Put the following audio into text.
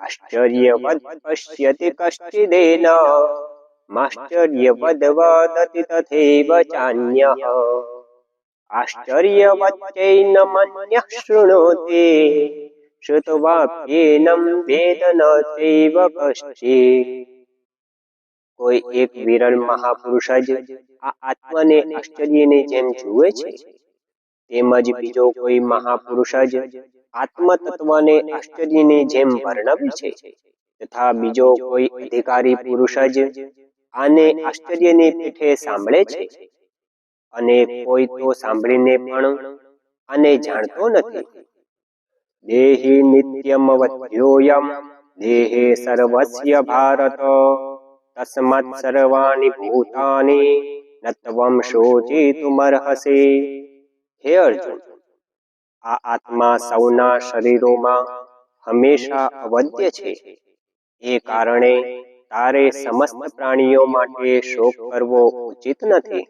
આશ્ચર્યવદ પશ્યતિ કશ્ચિદેન માશ્ચર્યવદ વદતિ તથૈવ ચાન્યઃ આશ્ચર્યવદ ચૈન મન્યઃ શૃણોતિ શ્રુત્વાપ્યેનમ વેદ ન ચૈવ કશ્ચિત કોઈ એક વિરલ મહાપુરુષ જ આ આત્માને આશ્ચર્યની જેમ જુએ છે તેમજ બીજો કોઈ મહાપુરુષ જ આત્મ તત્વને આશ્ચર્યની જેમ વર્ણવે છે, તથા બીજો કોઈ અધિકારી પુરુષ જ આને આશ્ચર્યની પીઠે સાંભળે છે. અને કોઈ તો સાંભળીને પણ આને જાણતો નથી. દેહી નિત્યમવધ્યોયમ દેહે સર્વસ્ય ભારત, તસ્માત સર્વાણી ભૂતાની નત્વમ શોચિતુમર્હસે. હે અર્જુન આ આત્મા સૌના શરીરોમાં હંમેશા અવધ્ય છે. એ કારણે તારે સમસ્ત પ્રાણીઓ માટે શોક કરવો ઉચિત નથી.